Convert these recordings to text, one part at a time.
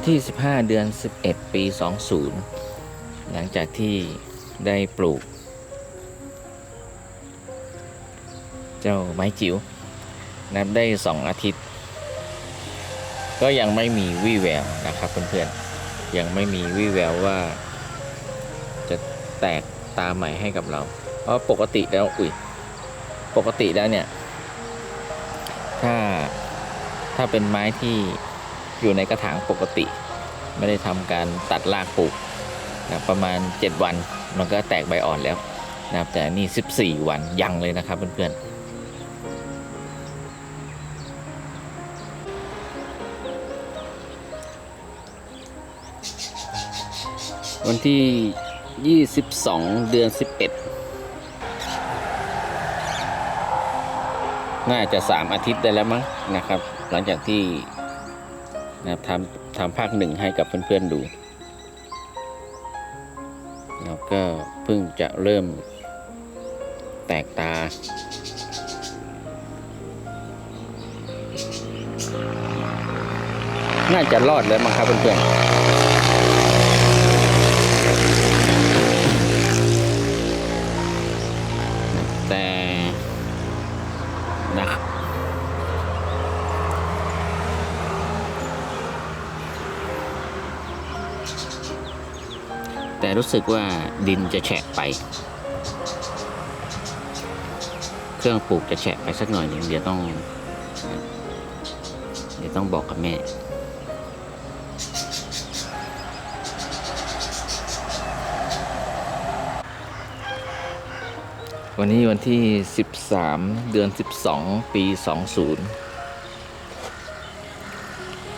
วันที่ 15 เดือน 11 ปี 20 หลังจากที่ได้ปลูก เจ้าไม้จิ๋วนับได้ 2 อาทิตย์ ก็ยังไม่มีวี่แววนะครับเพื่อนๆ ยังไม่มีวี่แววว่า จะแตกตาใหม่ให้กับเรา เพราะปกติแล้วอุ้ยปกติแล้วเนี่ย ถ้าถ้าเป็นไม้ที่ อยู่ในกระถางปกติ ไม่ได้ทำการตัดรากปลูกนะประมาณ 7 วันมันก็แตกใบอ่อนแล้วนะครับแต่นี่ 14 วันยังเลยนะครับเพื่อนๆวันที่ 22 เดือน 11 น่าจะ 3 อาทิตย์ได้แล้วมั้งนะครับ หลังจากที่ นะครับทำทำภาคหนึ่งให้กับเพื่อนๆดูแล้วก็เพิ่งจะเริ่มแตกตา น่าจะรอดแล้วมั้งครับเพื่อนๆ รู้สึกว่าดินจะแฉะไป เครื่องปลูกจะแฉะไปสักหน่อยหนึ่งเดี๋ยวต้อง เดี๋ยวต้องบอกกับแม่วันนี้วันที่ 13 เดือน 12 ปี 20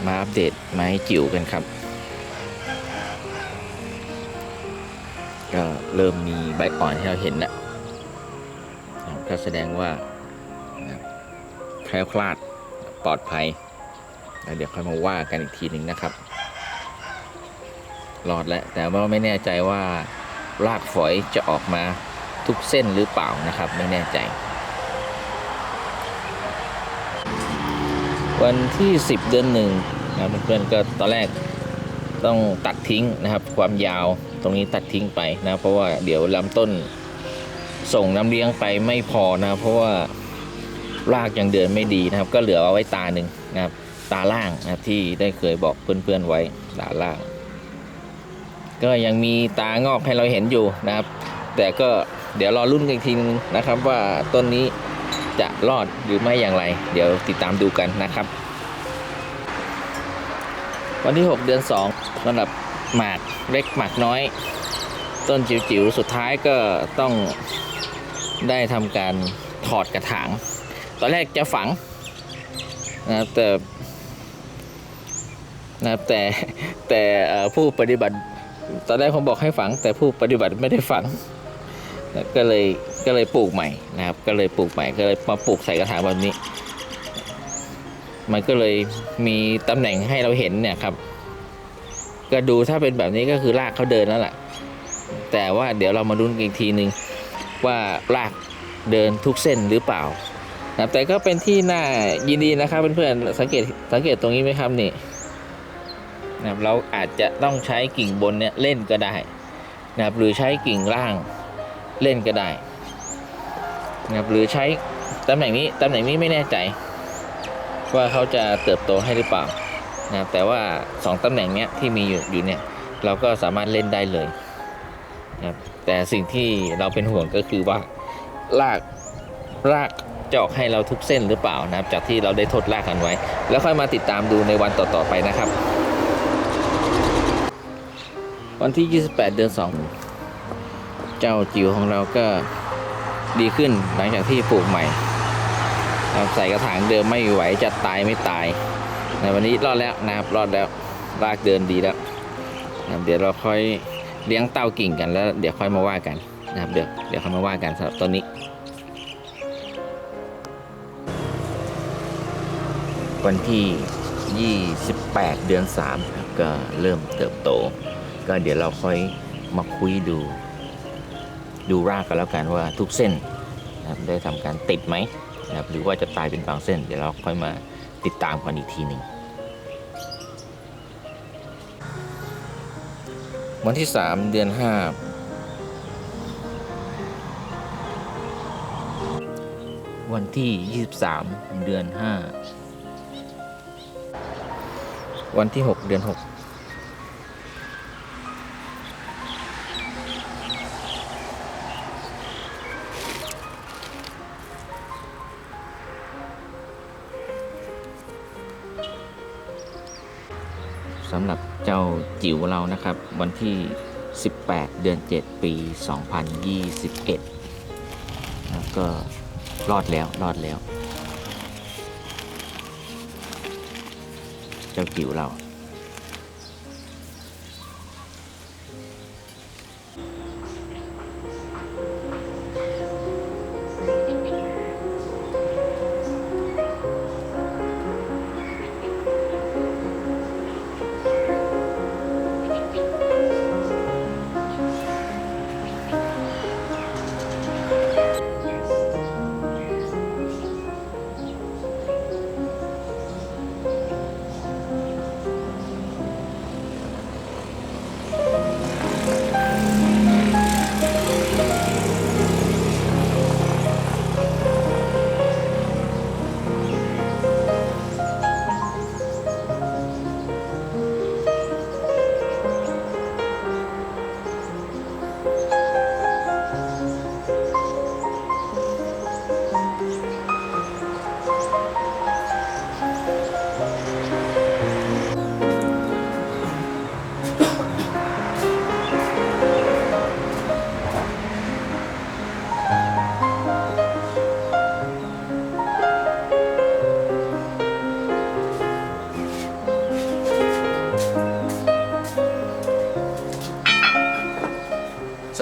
มาอัปเดตไม้จิ๋วกันครับ ก็เริ่มมีใบอ่อนที่เราเห็นแล้วนะครับก็แสดงว่าแคล้วคลาดปลอดภัยแล้วเดี๋ยวค่อยมาว่ากันอีกทีหนึ่งนะครับรอดแล้วแต่ว่าไม่แน่ใจว่ารากฝอยจะออกมาทุกเส้นหรือเปล่านะครับ ไม่แน่ใจ วันที่ 10 เดือนหนึ่งนะเพื่อนๆก็ตอนแรกต้องตัดทิ้งนะครับ ความยาว ตรงนี้ตัดทิ้งไปนะเพราะว่าเดี๋ยวลำต้นส่งน้ำเลี้ยงไปไม่พอนะเพราะว่ารากยังเดินไม่ดีนะครับ ก็เหลือเอาไว้ตาหนึ่งนะครับตาล่างนะที่ได้เคยบอกเพื่อนๆไว้ตาล่าง ก็ยังมีตางอกให้เราเห็นอยู่นะครับ แต่ก็เดี๋ยวรอรุ่นกันอีกทีนึงนะครับ ว่าต้นนี้จะรอดหรือไม่อย่างไร เดี๋ยวติดตามดูกันนะครับ วันที่ 6 เดือน2สำหรับ หมากเล็กหมากน้อย ต้นจิ๋วๆ สุดท้ายก็ต้องได้ทำการถอดกระถาง ตอนแรกจะฝังนะครับแต่นะครับแต่แต่ผู้ปฏิบัติตอนแรกผมบอกให้ฝัง แต่ผู้ปฏิบัติไม่ได้ฝังนะก็เลยก็เลยปลูกใหม่นะครับ ก็เลยปลูกใหม่ก็เลยมาปลูกใส่กระถางแบบนี้ มันก็เลยมีตำแหน่งให้เราเห็นเนี่ยครับ ก็ดูถ้าเป็นแบบนี้ก็คือรากเขาเดินแล้วแหละแต่ว่าเดี๋ยวเรามาลุ้นกันอีกทีหนึ่งว่ารากเดินทุกเส้นหรือเปล่านะแต่ก็เป็นที่น่ายินดีนะครับเพื่อนๆสังเกตสังเกตตรงนี้ไหมครับนี่นะครับเราอาจจะต้องใช้กิ่งบนเนี่ยเล่นก็ได้นะครับหรือใช้กิ่งล่างเล่นก็ได้นะครับหรือใช้ตำแหน่งนี้ตำแหน่งนี้ไม่แน่ใจ ว่าเขาจะเติบโตให้หรือเปล่า นะแต่ว่าสองตำแหน่งเนี้ยที่มีอยู่อยู่เนี่ยเราก็สามารถเล่นได้เลยนะครับแต่สิ่งที่เราเป็นห่วงก็คือว่ารากรากจะออกให้เราทุกเส้นหรือเปล่านะครับ จากที่เราได้ทดรากกันไว้ แล้วค่อยมาติดตามดูในวันต่อๆไปนะครับ วันที่ 28 เดือน 2 เจ้าจิ๋วของเราก็ดีขึ้นหลังจากที่ปลูกใหม่ใส่กระถางเดิมไม่ไหวจะตายไม่ตาย ในวันนี้รอดแล้วนะครับรอดแล้วรากเดินดีแล้วนะเดี๋ยวเราค่อยเลี้ยงเต้ากิ่งกันแล้ว เดี๋ยวค่อยมาว่ากันนะครับเดี๋ยวเดี๋ยวค่อยมาว่ากันสำหรับต้นนี้ วันที่ 28 เดือน 3 ครับก็เริ่มเติบโต ก็เดี๋ยวเราค่อยมาคุยดู ดูรากกันแล้วกันว่าทุกเส้นนะครับได้ทำการติดไหมนะครับหรือว่าจะตายเป็นบางเส้น เดี๋ยวเราค่อยมาติดตามกันอีกทีหนึ่ง วันที่สามเดือนห้าวันที่ยี่สิบสามเดือนห้าวันที่หกเดือนหกสำหรับเจิ๋วเรานะครับ วันที่ 18 เดือน 7 ปี 2021แล้วก็รอดแล้วรอดแล้ว เจ้าจิ๋วเรา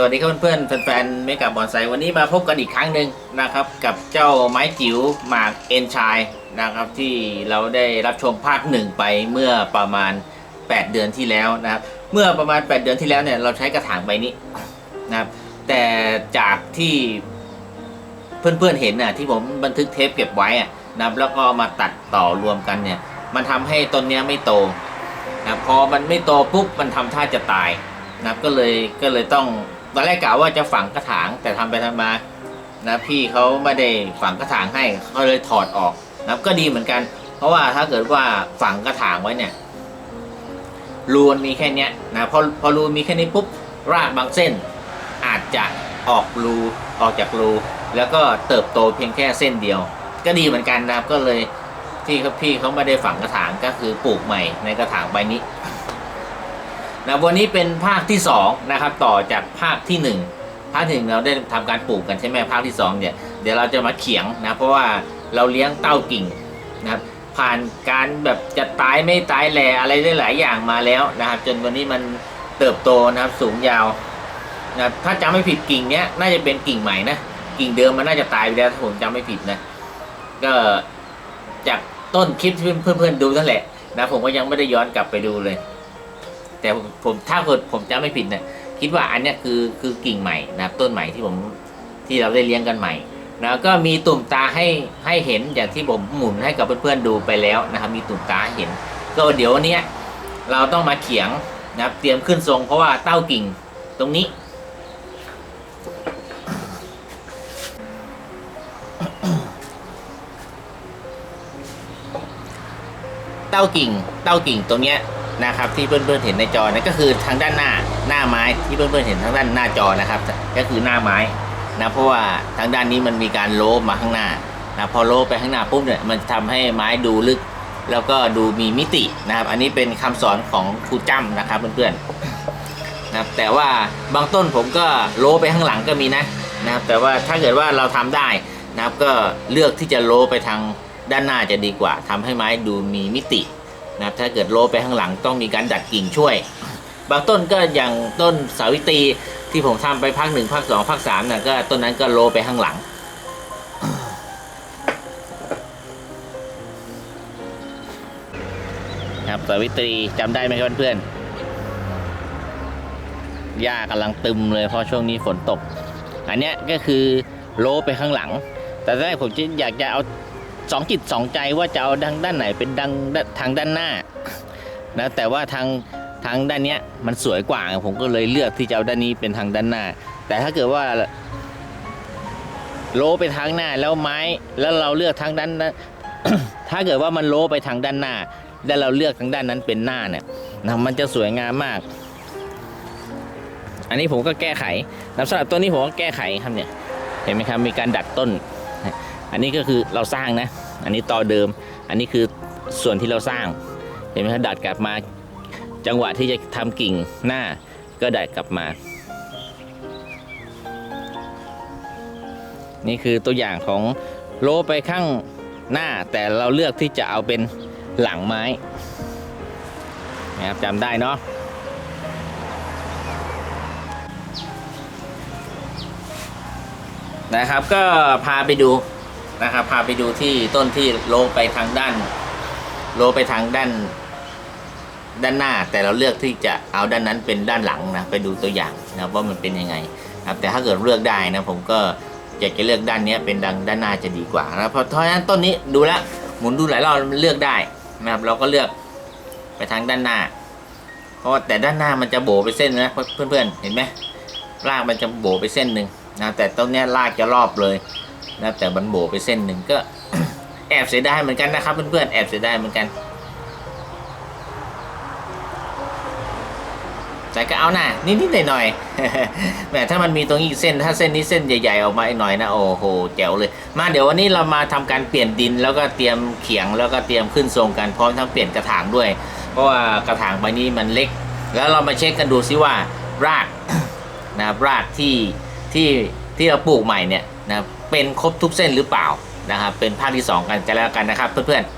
วัสดีครับเพื่อนๆแฟนๆเมกาบอนไซวันนี้มาพบกันอีกครั้งหนึ่งนะครับ กับเจ้าไม้จิ๋วหมากเอ็นชายนะครับ ที่เราได้รับชมภาคหนึ่งไปเมื่อประมาณ 8 เดือนที่แล้วนะครับเมื่อประมาณ 8 เดือนที่แล้วเนี่ยเราใช้กระถางใบนี้นะครับแต่จากที่เพื่อนๆเห็นน่ะที่ผมบันทึกเทปเก็บไว้อะนะครับแล้วก็มาตัดต่อรวมกันเนี่ยมันทำให้ต้นเนี้ยไม่โตนะพอมันไม่โตปุ๊บมันทำท่าจะตายนะก็เลยก็เลยต้อง ตอนแรกกะว่าจะฝังกระถางแต่ทำไปทำมานะพี่เขาไม่ได้ฝังกระถางให้เขาเลยถอดออกนะก็ดีเหมือนกัน เพราะว่าถ้าเกิดว่าฝังกระถางไว้เนี่ยรูมันมีแค่เนี้ยนะพอพอรูมีแค่นี้ปุ๊บรากบางเส้น อาจจะออกรูออกจากรูแล้วก็เติบโตเพียงแค่เส้นเดียว ก็ดีเหมือนกันนะครับก็เลยที่พี่เขาไม่ได้ฝังกระถางก็คือปลูกใหม่ในกระถางใบนี้ นะวันนี้เป็นภาคที่2นะครับต่อจากภาคที่ 1 ภาคหนึ่งเราได้ทำการปลูกกันใช่ไหมภาคที่2เนี่ยเดี๋ยวเราจะมาเขียงนะเพราะว่าเราเลี้ยงเต้ากิ่งนะครับผ่านการแบบจะตายไม่ตายแหล่อะไรได้หลายอย่างมาแล้วนะครับ จนวันนี้มันเติบโตนะครับสูงยาวนะถ้าจำไม่ผิดกิ่งเนี้ยน่าจะเป็นกิ่งใหม่นะกิ่งเดิมมันน่าจะตายไปแล้วถ้าผมจำไม่ผิดนะก็จากต้นคลิปที่เพื่อนๆดูนั่นแหละนะผมก็ยังไม่ได้ย้อนกลับไปดูเลย แต่ผมถ้าเกิดผมจำไม่ผิดเนี่ยคิดว่าอันเนี้ยคือคือกิ่งใหม่นะครับต้นใหม่ที่ผมที่เราได้เลี้ยงกันใหม่แล้วก็มีตุ่มตาให้ให้เห็นอย่างที่ผมหมุนให้กับเพื่อนๆดูไปแล้วนะครับ มีตุ่มตาให้เห็น ก็เดี๋ยววันเนี้ยเราต้องมาเขียงนะครับ เตรียมขึ้นทรงเพราะว่าเต้ากิ่งตรงนี้ เต้ากิ่ง เต้ากิ่งตรงเนี้ย นะครับที่เพื่อนๆเห็นในจอนั่นก็คือทางด้านหน้าหน้าไม้ที่เพื่อนๆเห็นทางด้านหน้าจอนะครับ ก็คือหน้าไม้นะเพราะว่าทางด้านนี้มันมีการโลบมาข้างหน้านะพอโลบไปข้างหน้าปุ๊บเนี่ยมันทำให้ไม้ดูลึก แล้วก็ดูมีมิตินะครับ อันนี้เป็นคำสอนของครูจ้ำนะครับเพื่อนๆนะครับแต่ว่าบางต้นผมก็โลไปข้างหลังก็มีนะนะครับแต่ว่าถ้าเกิดว่าเราทำได้นะครับก็เลือกที่จะโลไปทางด้านหน้าจะดีกว่าทำให้ไม้ดูมีมิติ นะครับถ้าเกิดโลไปข้างหลังต้องมีการดัดกิ่งช่วย บางต้นก็อย่างต้นสาวิตรีที่ผมทำไปภาคหนึ่งภาคสองภาคสามน่ะก็ต้นนั้นก็โลไปข้างหลังครับสาวิตรีจำได้ไหมครับเพื่อนๆหญ้ากำลังตึมเลยเพราะช่วงนี้ฝนตก อันเนี้ยก็คือโลไปข้างหลัง แต่แรกผมจะอยากจะเอา สองจิตสองใจว่าจะเอาดังด้านไหนเป็นดังทางด้านหน้านะแต่ว่าทางทางด้านเนี้ยมันสวยกว่าผมก็เลยเลือกที่จะเอาด้านนี้เป็นทางด้านหน้า แต่ถ้าเกิดว่าโลไปทางหน้าแล้วไม้แล้วเราเลือกทางด้านนั้นถ้าเกิดว่ามันโลไปทางด้านหน้า แล้วเราเลือกทางด้านนั้นเป็นหน้าเนี่ยนะมันจะสวยงามมาก อันนี้ผมก็แก้ไขสำหรับตัวนี้ผมก็แก้ไขครับเนี่ยเห็นไหมครับมีการดัดต้น อันนี้ก็คือเราสร้างนะ อันนี้ต่อเดิม อันนี้คือส่วนที่เราสร้าง เห็นไหมครับดัดกลับมา จังหวะที่จะทำกิ่งหน้าก็ดัดกลับมา นี่คือตัวอย่างของโลไปข้างหน้าแต่เราเลือกที่จะเอาเป็นหลังไม้นะครับจำได้เนาะนะครับก็พาไปดู นะครับ พาไปดูที่ต้นที่โลไปทางด้าน โลไปทางด้าน ด้านหน้า แต่เราเลือกที่จะเอาด้านนั้นเป็นด้านหลังนะไปดูตัวอย่างนะว่ามันเป็นยังไงนะครับแต่ถ้าเกิดเลือกได้นะผมก็อยากจะเลือกด้านนี้เป็นดังด้านหน้าจะดีกว่านะเพราะเพราะฉะนั้นต้นนี้ดูแล้วหมุนดูหลายรอบเลือกได้นะครับเราก็เลือกไปทางด้านหน้า เพราะแต่ด้านหน้ามันจะโบไปเส้นนะเพื่อนๆเห็นไหมรากมันจะโบไปเส้นหนึ่งนะแต่ต้นนี้รากจะรอบเลย นะแต่มันโบไปเส้นหนึ่งก็ แอบเสียดายเหมือนกันนะครับเพื่อนๆแอบเสียดายเหมือนกัน แต่ก็เอาหน่านิดๆหน่อยๆแหมถ้ามันมีตรงนี้อีกเส้นถ้าเส้นนี้เส้นใหญ่ๆออกมาอีกหน่อยนะโอ้โหแจ๋วเลย มาเดี๋ยววันนี้เรามาทำการเปลี่ยนดินแล้วก็เตรียมเขียงแล้วก็เตรียมขึ้นทรงกันพร้อมทั้งเปลี่ยนกระถางด้วย เพราะว่ากระถางใบนี้มันเล็ก แล้วเรามาเช็คกันดูซิว่ารากนะครับรากที่ที่ที่เราปลูกใหม่เนี่ยนะครับ เป็นครบทุกเส้นหรือเปล่านะครับเป็นภาคที่สองกันกันแล้วกันนะครับ เพื่อนๆ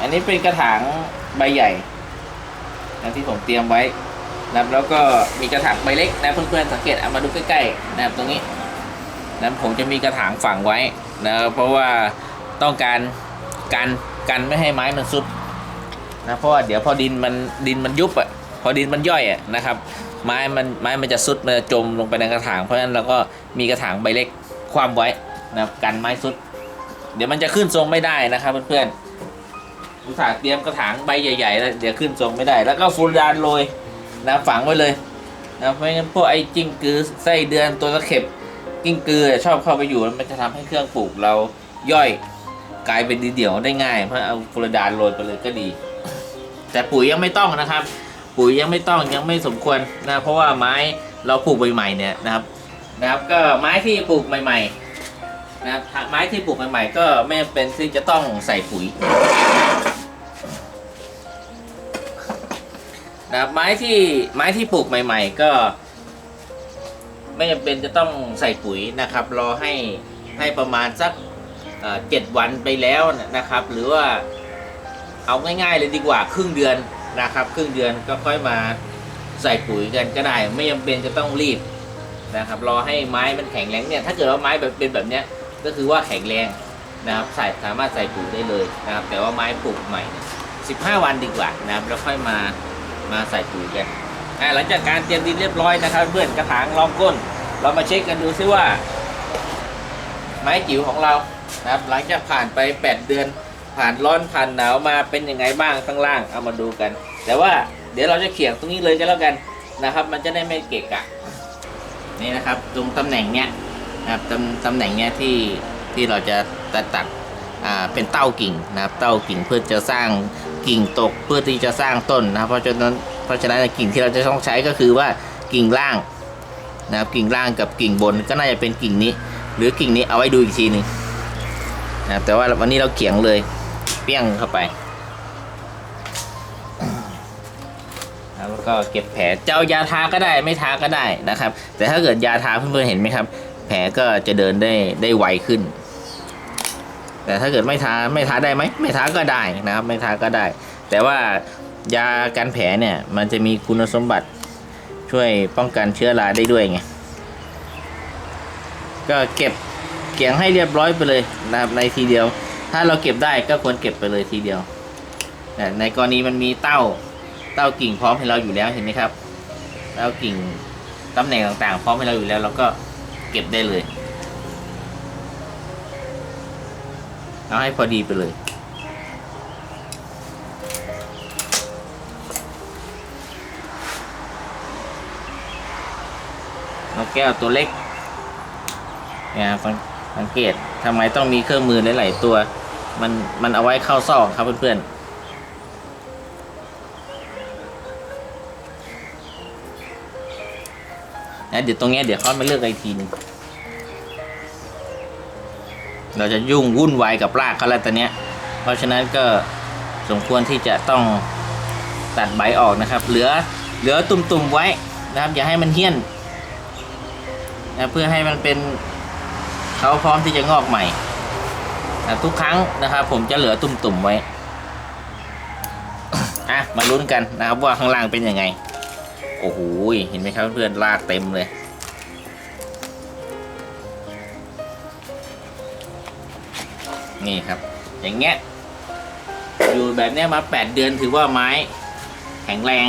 อันนี้เป็นกระถางใบใหญ่นะที่ผมเตรียมไว้นะแล้วก็มีกระถางใบเล็กนะเพื่อนๆสังเกตเอามาดูใกล้ๆนะครับตรงนี้นะผมจะมีกระถางฝังไว้นะครับเพราะว่าต้องการการกันไม่ให้ไม้มันซุด นะเพราะว่าเดี๋ยวพอดินมันดินมันยุบอะพอดินมันย่อยอะนะครับ ไม้มันไม้มันจะซุดมันจะจมลงไปในกระถาง เพราะฉะนั้นเราก็มีกระถางใบเล็กคว่ำไว้นะครับกันไม้ซุด เดี๋ยวมันจะขึ้นทรงไม่ได้นะครับเพื่อนๆอุตส่าห์เตรียมกระถางใบใหญ่ๆแล้วเดี๋ยวขึ้นทรงไม่ได้ แล้วก็ฟูรานโรยนะฝังไว้เลยนะเพราะงั้นพวกไอ้จิ้งกือไส้เดือนตัวตะเข็บกิ้งกือชอบเข้าไปอยู่มันจะทำให้เครื่องปลูกเราย่อยกลายเป็นดีเดี่ยวได้ง่าย เพราะเอาฟูรานโรยไปเลยก็ดี แต่ปุ๋ยยังไม่ต้องนะครับ ปุ๋ยยังไม่ต้องยังไม่สมควรนะเพราะว่าไม้เราปลูกใหม่ๆเนี่ยนะครับนะครับก็ไม้ที่ปลูกใหม่ๆนะครับไม้ที่ปลูกใหม่ๆ ก็ไม่เป็นที่จะต้องใส่ปุ๋ยนะครับไม้ที่ไม้ที่ปลูกใหม่ ๆ ก็ ไม่จำเป็นจะต้องใส่ปุ๋ยนะครับ รอให้ให้ประมาณสักเจ็ดวันไปแล้วนะครับ หรือว่า เอาง่ายๆเลยดีกว่าครึ่งเดือนนะครับ ครึ่งเดือนก็ค่อยมาใส่ปุ๋ยกันก็ได้ ไม่จำเป็นจะต้องรีบนะครับ รอให้ไม้มันแข็งแรงเนี่ยถ้าเกิดว่าไม้แบบเป็นแบบเนี้ยก็คือว่าแข็งแรงนะครับใส่สามารถใส่ปุ๋ยได้เลยนะครับ แต่ว่าไม้ปลูกใหม่ 15 วันดีกว่านะครับแล้วค่อยมามาใส่ปุ๋ยกันหลังจากการเตรียมดินเรียบร้อยนะครับ เพื่อนกระถางรองก้น เรามาเช็คกันดูซิว่า ไม้จิ๋วของเรานะครับ หลังจากผ่านไป 8 เดือน ผ่านร้อนผ่านหนาวมาเป็นยังไงบ้างข้างล่างเอามาดูกัน แต่ว่าเดี๋ยวเราจะเขียงตรงนี้เลยก็แล้วกันนะครับ มันจะได้ไม่เกะกะนี่นะครับ ตรงตำแหน่งเนี้ยนะครับตำตำแหน่งเนี้ยที่ที่เราจะตัดตัดอ่าเป็นเต้ากิ่งนะครับ เต้ากิ่งเพื่อจะสร้างกิ่งตกเพื่อที่จะสร้างต้นนะครับ เพราะฉะนั้นเพราะฉะนั้นกิ่งที่เราจะต้องใช้ก็คือว่ากิ่งล่างนะครับกิ่งล่างกับกิ่งบนก็น่าจะเป็นกิ่งนี้ หรือกิ่งนี้เอาไว้ดูอีกทีหนึ่งนะครับแต่ว่าวันนี้เราเขียงเลย เปี้ยงเข้าไป แล้วก็เก็บแผลเจ้ายาทาก็ได้ไม่ทาก็ได้นะครับ แต่ถ้าเกิดยาทาเพื่อนๆเห็นไหมครับ แผลก็จะเดินได้ได้ไวขึ้น แต่ถ้าเกิดไม่ทาไม่ทาได้ไหมไม่ทาก็ได้นะครับ ไม่ทาก็ได้ แต่ว่ายากันแผลเนี่ยมันจะมีคุณสมบัติช่วยป้องกันเชื้อราได้ด้วยไงก็เก็บเกียงให้เรียบร้อยไปเลยนะครับในทีเดียว ถ้าเราเก็บได้ก็ควรเก็บไปเลยทีเดียวแต่ในกรณีมันมีเต้าเต้ากิ่งพร้อมให้เราอยู่แล้วเห็นไหมครับเต้ากิ่งตำแหน่งต่างๆ พร้อมให้เราอยู่แล้วเราก็เก็บได้เลยเอาให้พอดีไปเลยเราแก้วตัวเล็กเนี่ยสังเกตทำไมต้องมีเครื่องมือหลาย ๆ ตัว มันมันเอาไว้เข้าซอกครับเพื่อนๆนะเดี๋ยวตรงนี้เดี๋ยวเขามาเลือกไอทีหนึงเราจะยุ่งวุ่นวายกับรากเขาแล้วตอนนี้เพราะฉะนั้นก็สมควรที่จะต้องตัดใบออกนะครับ เหลือเหลือตุ่มๆไว้นะครับ อย่าให้มันเหี้ยนนะเพื่อให้มันเป็นเขาพร้อมที่จะงอกใหม่ นะทุกครั้งนะครับ ผมจะเหลือตุ่มๆไว้อะมาลุ้นกันนะครับว่าข้างล่างเป็นยังไง โอ้โหเห็นไหมครับเพื่อนลากเต็มเลยนี่ครับ อย่างเงี้ยอยู่แบบเนี้ยมา 8 เดือนถือว่าไม้แข็งแรง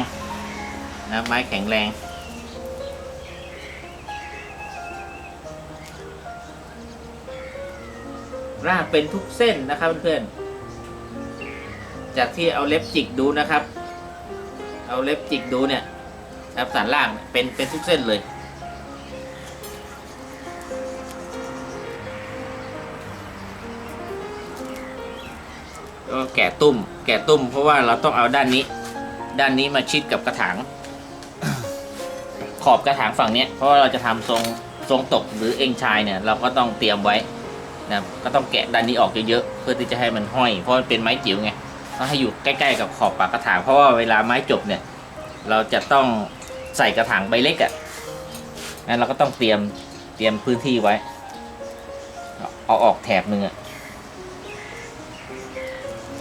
นะไม้แข็งแรง รากเป็นทุกเส้นนะครับเพื่อนๆ จากที่เอาเล็บจิกดูนะครับ เอาเล็บจิกดูเนี่ยนะครับสารล่างเป็นเป็นทุกเส้นเลย ก็แกะตุ้มแกะตุ้มเพราะว่าเราต้องเอาด้านนี้ ด้านนี้มาชิดกับกระถาง ขอบกระถางฝั่งเนี้ยเพราะว่าเราจะทำทรงทรงตกหรือเองชายเนี่ย เราก็ต้องเตรียมไว้ นะครับก็ต้องแกะด้านนี้ออกเยอะๆเพื่อที่จะให้มันห้อย เพราะมันเป็นไม้จิ๋วไงต้องให้อยู่ใกล้ ๆ กับขอบปากกระถางเพราะว่าเวลาไม้จบเนี่ย เราจะต้องใส่กระถางใบเล็กอะ่ะงั้นเราก็ต้องเตรียมเตรียมพื้นที่ไว้ เอาออกแถบหนึ่งอะ่ะ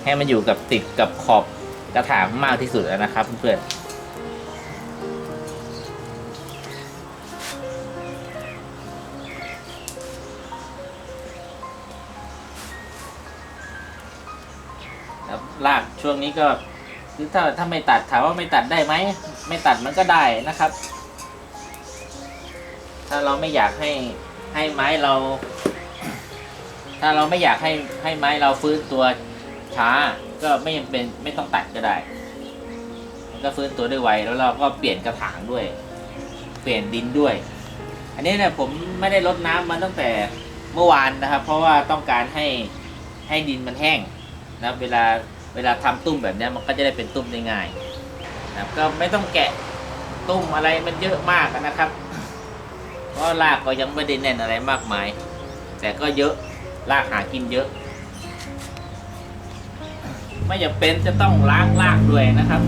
ให้มันอยู่กับติดกับขอบกระถางมากที่สุดนะครับเพื่อนๆ ลากช่วงนี้ก็คือถ้าถ้าไม่ตัดถามว่าไม่ตัดได้ไหมไม่ตัดมันก็ได้นะครับ ถ้าเราไม่อยากให้ให้ไม้เรา ถ้าเราไม่อยากให้ให้ไม้เราฟื้นตัวช้า ก็ไม่จำเป็นไม่ต้องตัดก็ได้มันก็ฟื้นตัวได้ไวแล้วเราก็เปลี่ยนกระถางด้วย เปลี่ยนดินด้วย อันนี้เนี่ยผมไม่ได้ลดน้ำมาตั้งแต่เมื่อวานนะครับ เพราะว่าต้องการให้ให้ดินมันแห้งนะเวลา เวลาทำตุ้มแบบนี้มันก็จะได้เป็นตุ้มได้ง่ายนะครับก็ไม่ต้องแกะตุ้มอะไรมันเยอะมากนะครับ เพราะรากก็ยังไม่ได้แน่นอะไรมากมาย แต่ก็เยอะรากหากินเยอะ ไม่จำเป็นจะต้องล้างรากด้วยนะครับ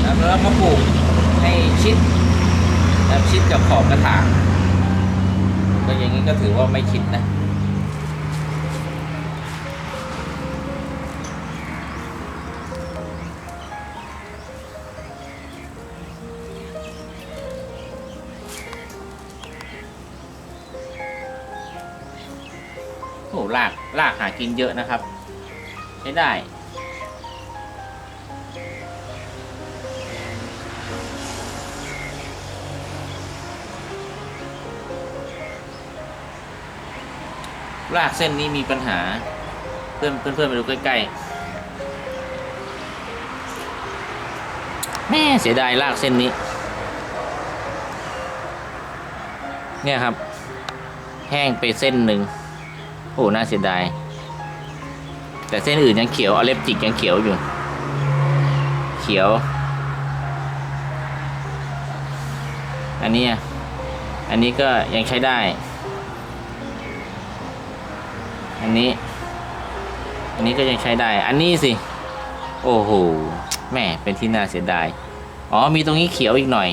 แล้วเราก็ปลูกให้ชิดนะครับชิดกับขอบกระถาง ก็อย่างนี้ก็ถือว่าไม่ชิดนะโอ้ลากลากหากินเยอะนะครับ ใช้ได้ รากเส้นนี้มีปัญหา เพื่อนเพื่อนไปดูใกล้ๆแม่เสียดายรากเส้นนี้ เนี่ยครับ แห้งไปเส้นหนึ่งโอ้น่าเสียดายแต่เส้นอื่นยังเขียวเอาเล็บจิกยังเขียวอยู่ เขียว อันนี้ อันนี้ก็ยังใช้ได้ อันนี้ อันนี้ก็ยังใช้ได้ อันนี้สิ โอ้โห แม่เป็นที่น่าเสียดาย อ๋อ มีตรงนี้เขียวอีกหน่อย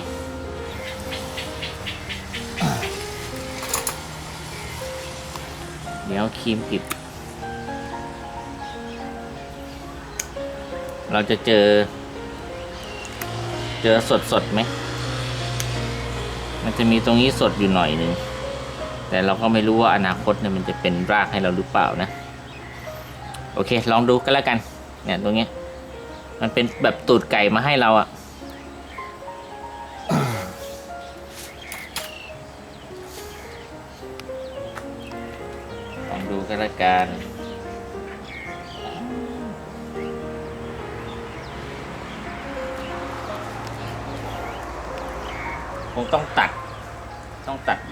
เดี๋ยวครีมกิบเราจะเจอ เจอสดสดไหม มันจะมีตรงนี้สดอยู่หน่อยหนึ่ง แต่เราก็ไม่รู้ว่าอนาคตเนี่ยมันจะเป็นรากให้เราหรือเปล่านะ โอเค ลองดูก็แล้วกันเนี่ยตรงเนี้ยมันเป็นแบบตูดไก่มาให้เราอะ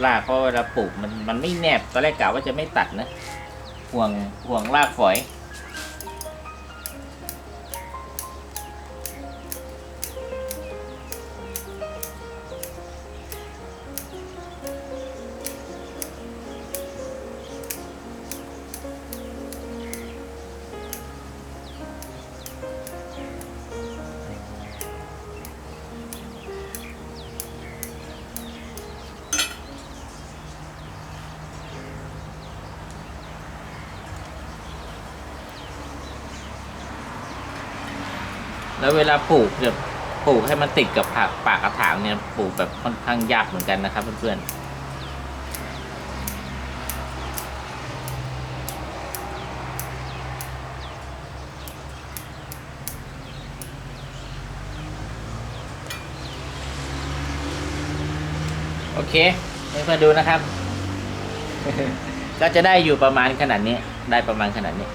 รากเพราะเวลาปลูกมันมันไม่แนบตอนแรกกะว่าจะไม่ตัดนะห่วงห่วงรากฝอย แล้วเวลาปลูกจะปลูกให้มันติดกับผักปากกระถางเนี่ยปลูกแบบค่อนข้างยากเหมือนกันนะครับเพื่อนๆโอเคให้เพื่อนดูนะครับ ก็จะได้อยู่ประมาณขนาดนี้ ได้ประมาณขนาดนี้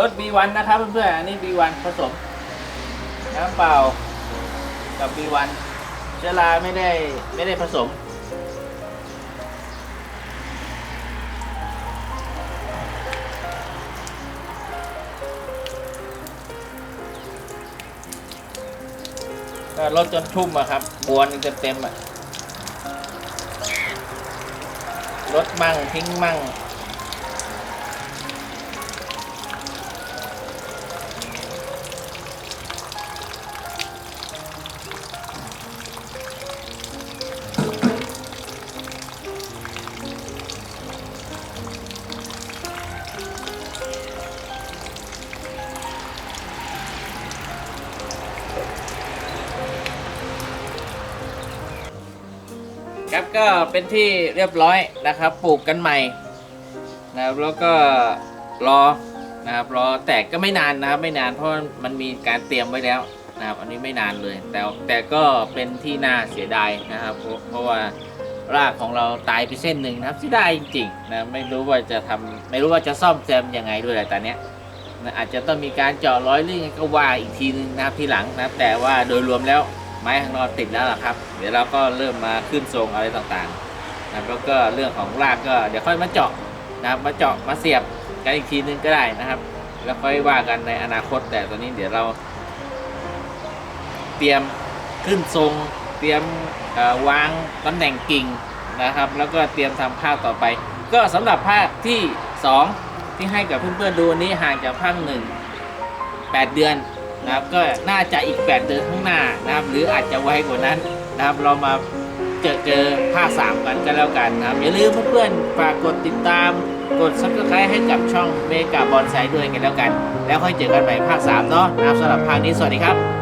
รถ B1 นะครับเพื่อนๆอันนี้ B1 ผสมน้ำเปล่ากับ B1 เชื้อราไม่ได้ไม่ได้ผสม ก็รถจนชุ่มอะครับบวนกันเต็มอะรถมั่งทิ้งมั่ง ครับก็เป็นที่เรียบร้อยนะครับปลูกกันใหม่นะครับแล้วก็รอนะครับรอแต่ก็ไม่นานนะครับไม่นานเพราะมันมีการเตรียมไว้แล้วนะครับอันนี้ไม่นานเลย แต่แต่ก็เป็นที่น่าเสียดายนะครับ เพราะเพราะว่ารากของเราตายไปเส้นหนึ่งนะครับเสียดายจริงๆนะไม่รู้ว่าจะทำไม่รู้ว่าจะซ่อมแซมยังไงด้วยแต่ตอนเนี้ยนะอาจจะต้องมีการเจาะร้อยเรื่องก็ว่าอีกทีนึงนะครับทีหลังนะแต่ว่าโดยรวมแล้ว ไม้ของเราติดแล้วล่ะครับ เดี๋ยวเราก็เริ่มมาขึ้นทรงอะไรต่างๆนะแล้วก็เรื่องของรากก็เดี๋ยวค่อยมาเจาะนะครับมาเจาะมาเสียบกันอีกทีนึงก็ได้นะครับ แล้วค่อยว่ากันในอนาคตแต่ตอนนี้เดี๋ยวเรา เตรียมขึ้นทรง เตรียมวางตำแหน่งกิ่งนะครับ แล้วก็เตรียมทำภาคต่อไป ก็สำหรับภาคที่ 2 ที่ให้กับเพื่อนๆดูนนี้ห่างจากภาคหนึ่ง8เดือน นะครับก็น่าจะอีก 8 เดือนข้างหน้านะครับหรืออาจจะไวกว่านั้นนะครับเรามาเจอเจอภาค3กันก็แล้วกันนะครับอย่าลืมเพื่อนๆฝากกดติดตามกด subscribe ให้กับช่องเมกาบอลไซด้วยกันแล้วกัน แล้วค่อยเจอกันใหม่ภาค3เนาะนะครับสำหรับภาคนี้สวัสดีครับ